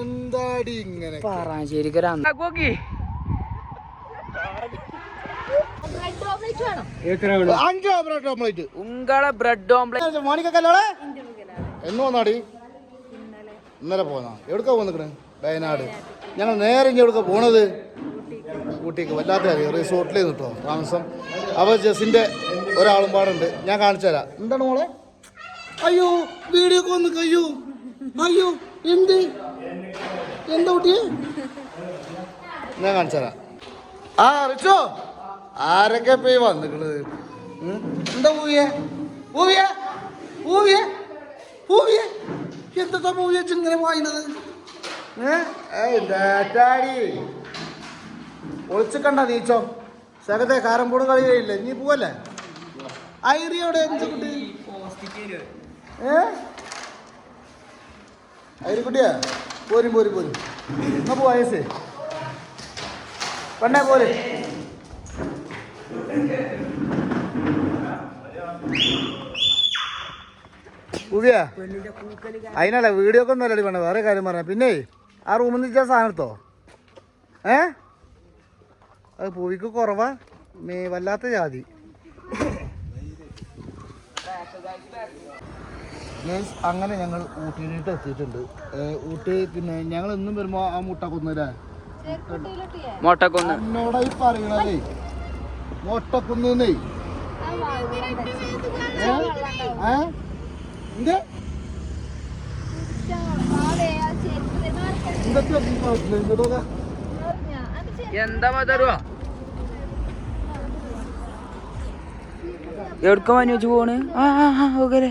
എന്താടി ഇങ്ങനെ? പറശ്ശേരിക്കര കോക്കി അഞ്ച് ബ്രെഡ് ഓംലേറ്റ് ഉങ്കളെ ബ്രെഡ് ഓംപ്ലേറ്റ് മോണിക്കല്ലേ എന്ന് വന്നാടി? ഇന്നലെ. പോന്നാ. എവിടുക്കാ പോന്നിക്കണ്? വയനാട്. ഞങ്ങൾ നേരെ ഇനി എവിടുക്ക പോണത്? ഊട്ടിക്ക്. വല്ലാത്ത കാര്യം. റിസോർട്ടിൽ നിട്ടോ താമസം. അപ്പോൾ ജസിന്റെ ഒരാളും പാടുണ്ട്. ഞാൻ കാണിച്ചു തരാം എന്താണ് മോളെ? അയ്യോ വീഡിയോ ഒന്ന് കയ്യോ? അയ്യോ എന്ത്? എന്താ കുട്ടിയെ? ഞാൻ കാണിച്ചാ ആ റിച്ചോ? ആരൊക്കെ പോയി വന്നിക്കണത്? ഉം? എന്താ പൂവിയേ? പൂവിയെ? പൂവിയേ? പൂവിയെ? എന്താ പൂവിയെ ഇങ്ങനെ വായിനത് ഏട്ടാടി ഒളിച്ചു കണ്ട നീച്ചോ. സകത്തെ കളി കളിയില്ലേ നീ പോവല്ലേ? ഐറിയോടെ എന്ത് കുട്ടി? ഏ? ഐരിക്കുട്ടിയാ പോരും പോരും പോരും. എന്നാ പോ വയസ്സ് പെണ്ണേ പോര്. ഉവിയാ അതിനല്ല വീഡിയോ ഒക്കെ ഒന്നും അല്ലടി വേറെ കാര്യം പറഞ്ഞ പിന്നെ ആ റൂമിൽ നിന്ന് ഇച്ചാ സാധനം എടുത്തോ? ഏ? അത് പൂവിക്ക് കുറവാ മേ വല്ലാത്ത ജാതി. Guys, അങ്ങനെ ഞങ്ങൾ ഊട്ടിയിലേക്ക് എത്തിയിട്ടുണ്ട്. ഊട്ടി പിന്നെ ഞങ്ങൾ എന്നും വരുമ്പോ ആ മുട്ട കൊന്നല്ലേ മൊട്ടക്കൊന്ന്. എന്നോടായി പറയണതേ. മൊട്ടക്കുന്നേ എന്ത്? മതറുവാ എവിടക്ക മഞ്ഞു വെച്ച് പോണ്? ആ ആ ആ ഓക്കെ.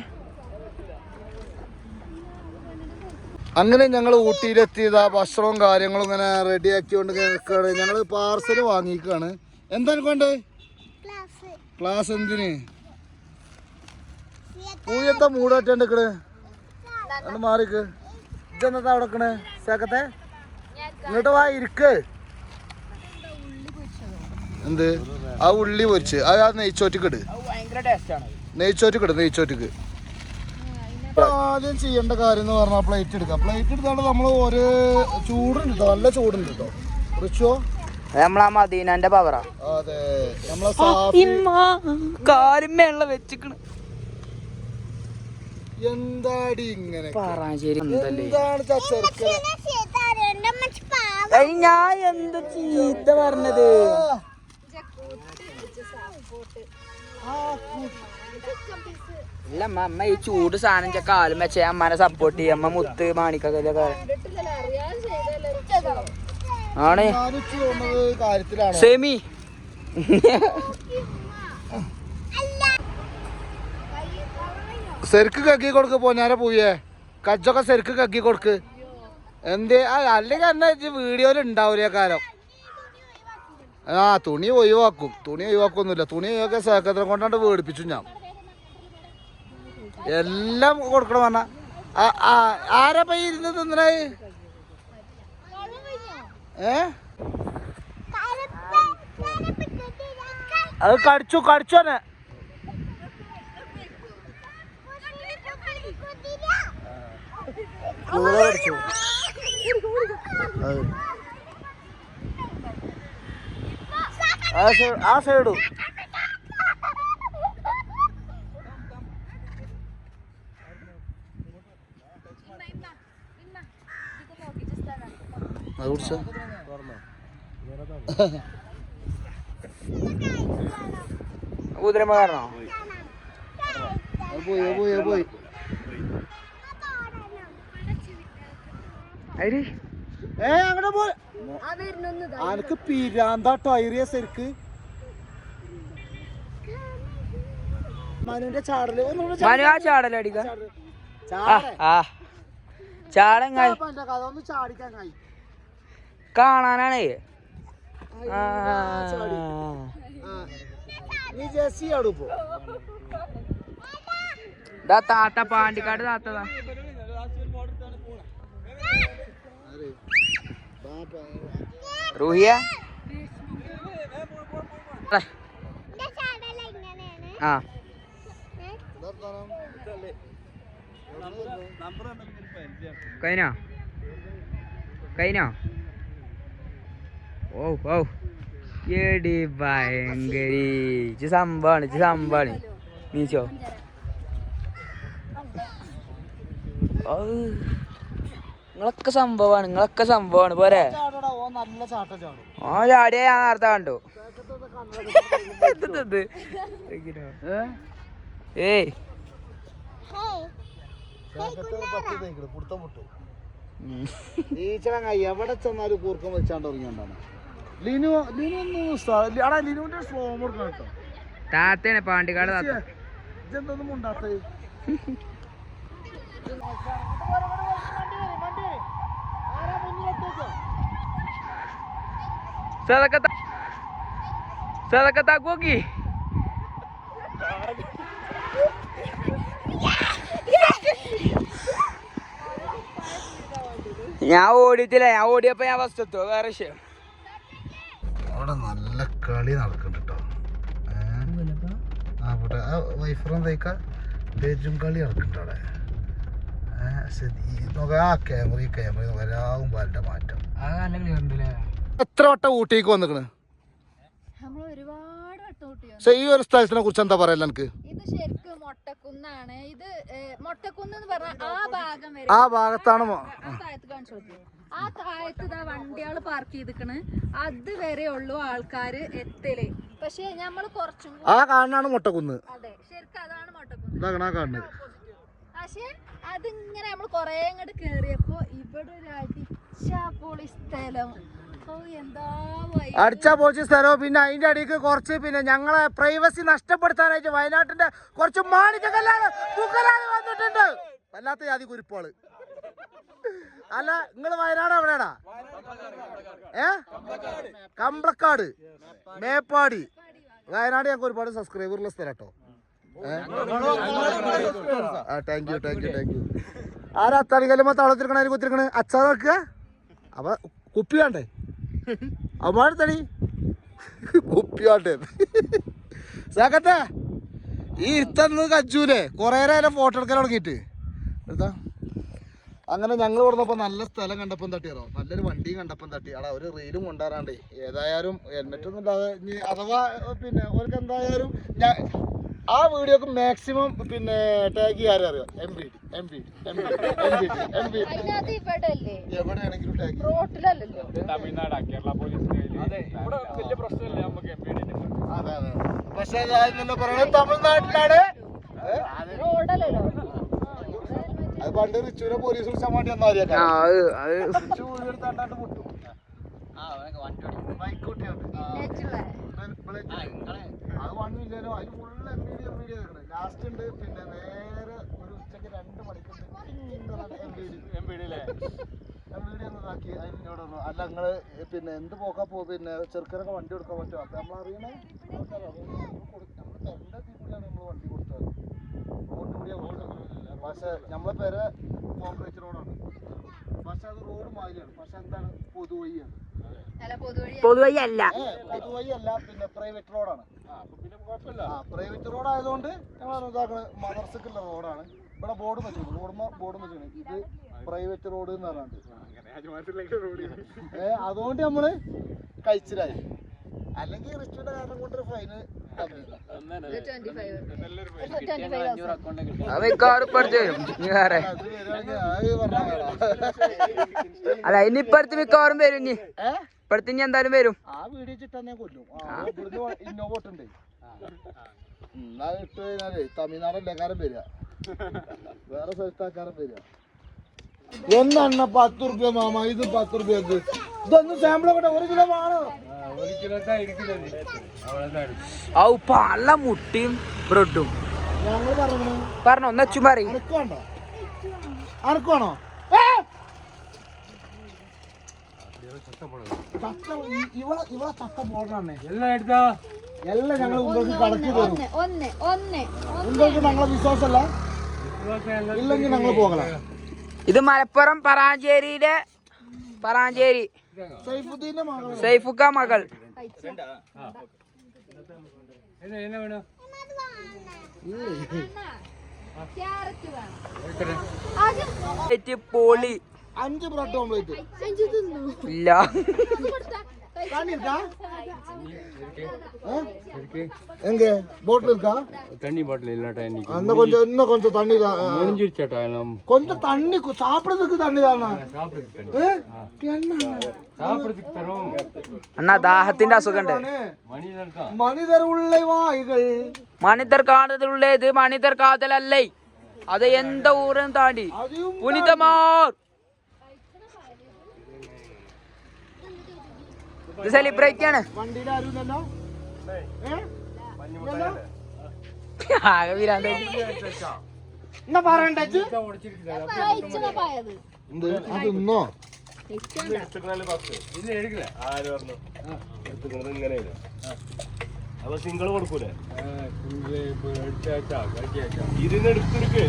അങ്ങനെ ഞങ്ങൾ ഊട്ടിയിലെത്തിയത് ആ ഭക്ഷണവും കാര്യങ്ങളും ഇങ്ങനെ റെഡി ആക്കിക്കൊണ്ട് നിൽക്കുകയാണ്. ഞങ്ങൾ പാർസൽ വാങ്ങിക്കുകയാണ് എന്താണ് വേണ്ടത്? ക്ലാസ്. എന്തിന്? പൂയത്തെ മൂടാറ്റാണ്ട് നിക്കണ്. അത് മാറിക്ക്. ഇതെന്താ അവിടെ ചേക്കത്തെ? ഇങ്ങോട്ട് വാ ഇരിക്ക്. എന്ത്? ആ ഉള്ളി പൊരിച്ച്. അത് ആ നെയ്ച്ചോറ്റക്കിട് നെയ്ച്ചോറ്റക്കിട് നെയ്ച്ചോറ്റിക്ക്. നെയ്ച്ചോറ്റിക്ക് ആദ്യം ചെയ്യേണ്ട കാര്യം എന്ന് പറഞ്ഞാൽ പ്ലേറ്റ് എടുക്കാം. പ്ലേറ്റ് എടുത്താണ് നമ്മൾ ഒരു ചൂടുണ്ട് കേട്ടോ നല്ല ചൂടുണ്ട് കേട്ടോ റിച്ചോ നമ്മളാ മദീനന്റെ പവറാ അതെ. നമ്മളെ വെച്ചിക്കണ്. എന്താടി ഇങ്ങനെ? എന്താണ് ഞാൻ എന്ത് ചീത്ത പറഞ്ഞത്? ഇല്ല അമ്മ ഈ ചൂട് സാധനം ചെ കാലും വെച്ച അമ്മനെ സപ്പോർട്ട് ചെയ്യും. അമ്മ മുത്ത് മാണിക്കൊക്കെ ആണ്. സെമി. സെരുക്ക് കക്കി കൊടുക്ക് പോഞ്ഞാരെ പോയേ കജ്ജൊക്കെ സെരുക്ക് കക്കി കൊടുക്ക്. എന്തേ? അല്ലെങ്കിൽ എന്നെ വീഡിയോയിൽ ഉണ്ടാവില്ല കാലം? ആ തുണി ഒഴിവാക്കും. തുണി ഒഴിവാക്കൊന്നുമില്ല. തുണി ഒഴിവാക്കിയ സേക്കത്തിനെ കൊണ്ടാണ്ട് വേടിപ്പിച്ചു ഞാൻ. എല്ലാം കൊടുക്കണം പറഞ്ഞ. ആരാ പൈ ഇരുന്ന് തിന്നണേ ഏ? അത് കടിച്ചു കടിച്ചോനെ തന്നെ കടിച്ചു. ആ സൈഡ് കുടിച്ചോ കുതിരമ്മ കാരണോ പോയി പോയി പോയി. അരി? ഏ അങ്ങോട്ട് പോ. അനക്ക് പിരാന്താട്ടോ ഐറിയ ശരിക്ക്. മനുവിന്റെ ചാടൽ. മനു ആ ചാടല അടിക്ക? ചാട്. ആ ചാടെ. ആ ചാടങ്ങ കഥ ഒന്ന് ചാടിക്കാൻ കഴി. കാണാനാണ്. താത്ത പാണ്ടിക്കാട് താത്തതാ. റൂഹിയ? ആ. കഴിഞ്ഞോ? കഴിഞ്ഞോ? ഓ ഓ എടി ഭയങ്കരി. ഇച്ച് സംഭവാണ് ഇച്ച് സംഭവാണ്. നീച്ചോ. നിങ്ങളൊക്കെ സംഭവമാണ് നിങ്ങളൊക്കെ സംഭവമാണ് പോരെ. ഓ ചാടിയ ഞാൻ നേരത്തെ കണ്ടു. ഏയ്. എവിടെ ചെന്നാലും കൂർക്കം വെച്ചാണ്ട് ഇറങ്ങിയോണ്ടാണ് ലിനു ലിനു ഒന്നും ഉസ്താ- ലി- എടാ ലിനുവിന്റെ സ്ലോ കൊടുക്കണം കേട്ടോ. താത്തയാണ് പാണ്ടിക്കാട് താത്ത. ഇതെന്തൊന്നും സതക്കത്താക്കി ഞാൻ ഓടിയിട്ടില്ല ഞാൻ ഓടിയപ്പോ ഞാൻ ഫസ്റ്റ് എത്തുക വേറെ വിഷയം. അവിടെ നല്ല കളി നടക്കുന്നുണ്ട് കേട്ടോ അവിടെ ആ വൈഫറും തയ്ക്ക പേജും കളി നടക്കുന്നുണ്ട് അവിടെ ഏ, പക്ഷെ ഈ നോക്ക ആ ക്യാമറ ഈ ക്യാമറ വരാവും പാലിന്റെ മാറ്റം എത്ര വട്ടം ഊട്ടിക്ക് വന്നിക്കണ് പക്ഷെ ഈ ഒരു സ്ഥലത്തിനെ കുറിച്ച് എന്താ പറയല്ല എനിക്ക് ഇത് ശരിക്കും മൊട്ടക്കുന്നാണ് ഇത് ഏഹ്, മൊട്ടക്കുന്ന് പറഞ്ഞാൽ ആ ഭാഗം വരെ ആ ഭാഗത്താണ് കാണിച്ചു ആ താഴത്ത് ഇതാ വണ്ടികൾ പാർക്ക് ചെയ്തിക്കണ്. അത് വരെ ഉള്ളു ആൾക്കാര് എത്തലേ. പക്ഷെ നമ്മൾ കുറച്ചും ആ കാണാണ് മുട്ടക്കുന്ന്. അതെ ശരിക്കും അതാണ് മുട്ടക്കുന്ന്. പക്ഷെ അതിങ്ങനെ നമ്മൾ കൊറേ അങ്ങോട്ട് കേറിയപ്പോ ഇവിടെ ഒരു അടിച്ചാപ്പൊളി സ്ഥലം. അടിച്ച പോച്ച് സ്ഥലവും പിന്നെ അതിന്റെ അടിക്ക് കുറച്ച് പിന്നെ ഞങ്ങളെ പ്രൈവസി നഷ്ടപ്പെടുത്താനായിട്ട് വയനാട്ടിന്റെ കുറച്ച് മാണിജ്യ കല്ലാണ് വന്നിട്ടുണ്ട്. വല്ലാത്ത ജാതി കുരിപ്പോൾ. അല്ല നിങ്ങൾ വയനാട് എവിടെയാടാ? ഏ? കമ്പളക്കാട്. മേപ്പാടി. വയനാട് ഞങ്ങൾക്ക് ഒരുപാട് സബ്സ്ക്രൈബർ ഉള്ള സ്ഥലം കേട്ടോ thank you thank you thank you ആരാ താളത്തിരിക്കണ അതിന് കുത്തിരിക്കണ? അച്ചാറ് നോക്കുക അപ്പൊ കുപ്പി വേണ്ടേ? കുപ്പി കണ്ടേ സാക്കട്ടെ ഈ ഇരുത്തന്ന് കജ്ജൂലേ കൊറേ നേരം ഫോട്ടോ എടുക്കാൻ തുടങ്ങിയിട്ട്. എടുത്താ അങ്ങനെ ഞങ്ങൾ പറഞ്ഞപ്പോൾ നല്ല സ്ഥലം കണ്ടപ്പം തട്ടിയാറോ നല്ലൊരു വണ്ടിയും കണ്ടപ്പം തട്ടി. അടാ ഒരു റീലും കൊണ്ടുവരാണ്ടേ ഏതായാലും ഹെൽമെറ്റ് ഒന്നും ഇല്ലാതെ ഇനി അഥവാ പിന്നെ അവർക്ക് എന്തായാലും ഞാൻ ആ വീഡിയോക്ക് മാക്സിമം പിന്നെ ടാഗ് ചെയ്യാൻ അറിയാം? M B D M B D M B D M B D M P D അതെ ഇവിടെ അല്ലേ എവിടെയാണെങ്കിലും ടാഗ് റോട്ടിലല്ലല്ലോ അതെ അതെ പക്ഷെ ഞാൻ പറയണത് തമിഴ്നാട്ടിലാണ്. ഏ? അത് പണ്ട് റിച്ചുവിനെ പോലീസ് വിളിച്ചാൽ വേണ്ടി വന്നാൽ ആ മതിയാക്കാം അത് അത്. റിച്ചു വീടെടുത്താണ്ടാണ്ട് മുട്ടും ബൈക്കൂട്ടിയാണ് അത് വണ്ണില്ലല്ലോ അതിന് full M B D M B D last ഉണ്ട് പിന്നെ നേരെ ഒരു ഉച്ചയ്ക്ക് രണ്ട് മണിക്കൂർ എം ബി ഡി എം അല്ലേ എം ബി ഡി ഒന്ന് അതിനോട് അല്ല നിങ്ങൾ പിന്നെ എന്ത് പോക്കാ പോ പിന്നെ ചെറുക്കനൊക്കെ വണ്ടി കൊടുക്കാൻ പറ്റുമോ? അപ്പൊ നമ്മൾ അറിയണേ നമ്മൾ കൂടിയാണ് നമ്മൾ വണ്ടി കൊടുത്തത് റോഡ് കൂടിയാ കൊടുത്തത് പക്ഷെ നമ്മളെ പേര് കോൺക്രീറ്റ് റോഡാണ് പക്ഷെ അത് റോഡ് മാതിരിയാണ്. പക്ഷെ എന്താണ്? പൊതുവഴിയാണ്. അല്ല പൊതുവഴി അല്ല പൊതുവഴി അല്ല പിന്നെ പ്രൈവറ്റ് റോഡാണ് ആ പ്രൈവറ്റ് റോഡ് ആയതുകൊണ്ട് ഞങ്ങൾ ഇതാക്കണ മദർസക്കുള്ള റോഡാണ് ഇവിടെ ബോർഡ് വെച്ചിട്ടുണ്ട്. റോഡ് ബോർഡ് വെച്ചിട്ടുണ്ട്. ഇത് പ്രൈവറ്റ് റോഡ് എന്ന് പറഞ്ഞാണ്ട് ഏ അതുകൊണ്ട് നമ്മൾ കഴിച്ചിലായി അല്ലെങ്കിൽ റിസ്റ്റിന്റെ കാരണം കൊണ്ടൊരു ഫൈന് വേറെ അല്ല ഇനി ഇപ്പടുത്ത് മിക്കവാറും വരും ഇനി. ഇപ്പടുത്ത് ഇനി എന്തായാലും വരും. തമിഴ്നാടല്ലേക്കാരൻ വരിക വേറെ സ്ഥലത്താക്കാരൻ വരിക ഒന്നെണ്ണ പത്ത് റുപ്യ മാമ ഇത് പത്ത് റുപ്യക്ക് ഇതൊന്നും സാമ്പിൾ ഒരു കിലോ വേണോ ഔ പള്ള മുട്ടിയും ബ്രെഡും. പറഞ്ഞു പറഞ്ഞോ ഒന്ന് അച്ഛൻ പറയും. എല്ലാം ഞങ്ങൾ മുമ്പേക്ക് കടക്കി തരും. ഞങ്ങളെ വിശ്വാസമല്ല. ഇല്ലെങ്കിൽ ഞങ്ങൾ പോകലാം. ഇത് മലപ്പുറം പറാഞ്ചേരിയിലെ പറാഞ്ചേരി. സൈഫുദ്ദീന്റെ സൈഫുക്ക മകൾ. ക്യാരറ്റ് വേണം? ആദ്യം ഏറ്റ് പൊളി. അഞ്ച് ബ്രെഡ് ഓംലേറ്റ്. അഞ്ച് തിന്നു ഇല്ല தண்ணி இருக்கா. எங்க? போட்ல இருக்கா? தண்ணி பாட்டில் இல்லாட்டா இன்னைக்கு அந்த கொஞ்சம் இன்னும் கொஞ்சம் தண்ணி தான் முடிஞ்சிருச்சாட்டா கொஞ்சம் தண்ணி சாப்பிடுறதுக்கு தண்ணி தானா? சாப்பிடுறதுக்கு தரும். அண்ணா மனிதர் உள்ளே உள்ளது மனிதர் காதல் அல்லை. அதை எந்த ஊரும் தாண்டி. புனிதமார். ഇത് സെലിബ്രേറ്റ് ആണ്? ആകെ വിരാന്ത എന്നാ പറയണ്ടേ കഴിച്ചതാ പായത്. എന്ത്? അത് ഇന്നോ ഇല്ല എടുക്കില്ല ആര് പറഞ്ഞു? എടുത്തുക്കുന്നത് ഇങ്ങനെയില്ല അപ്പൊ സിംഗിൾ കൊടുക്കൂലേ? ഇതിന് എടുത്തെടുക്കേ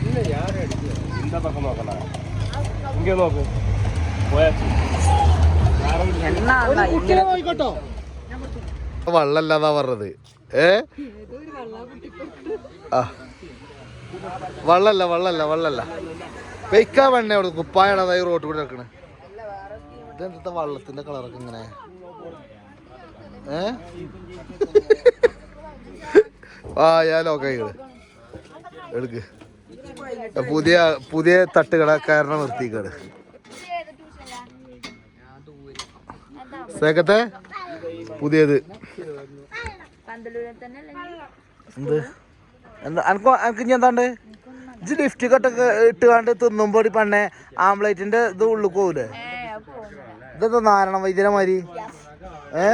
ഇല്ല ഞാൻ എടുക്കുക എന്താ പക്കം നോക്കണ ഇങ്ങനെ നോക്ക്. പോയാ വള്ളല്ലാതാ പറഞ്ഞത്. ഏ? ആ. വള്ളല്ല വള്ളല്ല വള്ളല്ല. വെയ്ക്കാ വെണ്ണ അവിടെ കുപ്പായാണ് അതായത് റോട്ട് കൂടെ ഇറക്കണേ ഇതെന്താ വള്ളത്തിന്റെ കളറൊക്കെ ഇങ്ങനെ? ഏ? ആ ഞാൻ ലോക്കായികൾ എടുക്ക്. പുതിയ പുതിയ തട്ടുകളെ കാരണം നിർത്തിക്കാണ്. സേക്കത്തെ? പുതിയത്. എന്ത്? അനക്ക് അനക്ക് ഇനി എന്താണ്ട്? ഇത് ലിഫ്റ്റ് കട്ടൊക്കെ ഇട്ടുകാണ്ട് തിന്നുമ്പോടി പണ്ണേ ആംപ്ലേറ്റിന്റെ ഇത് ഉള്ളു പോകൂലേ ഇതെന്താ നാരണം വൈദ്യരമാരി ഏ?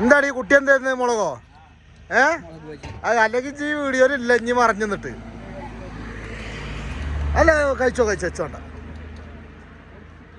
എന്താടി കുട്ടി എന്തായിരുന്നു മുളകോ? ഏ? അത് അല്ലെങ്കിൽ ഈ വീഡിയോയിൽ ഇല്ല ഇനി മറഞ്ഞു നിന്നിട്ട്. അല്ല കഴിച്ചോ കഴിച്ചോ വെച്ചോണ്ട.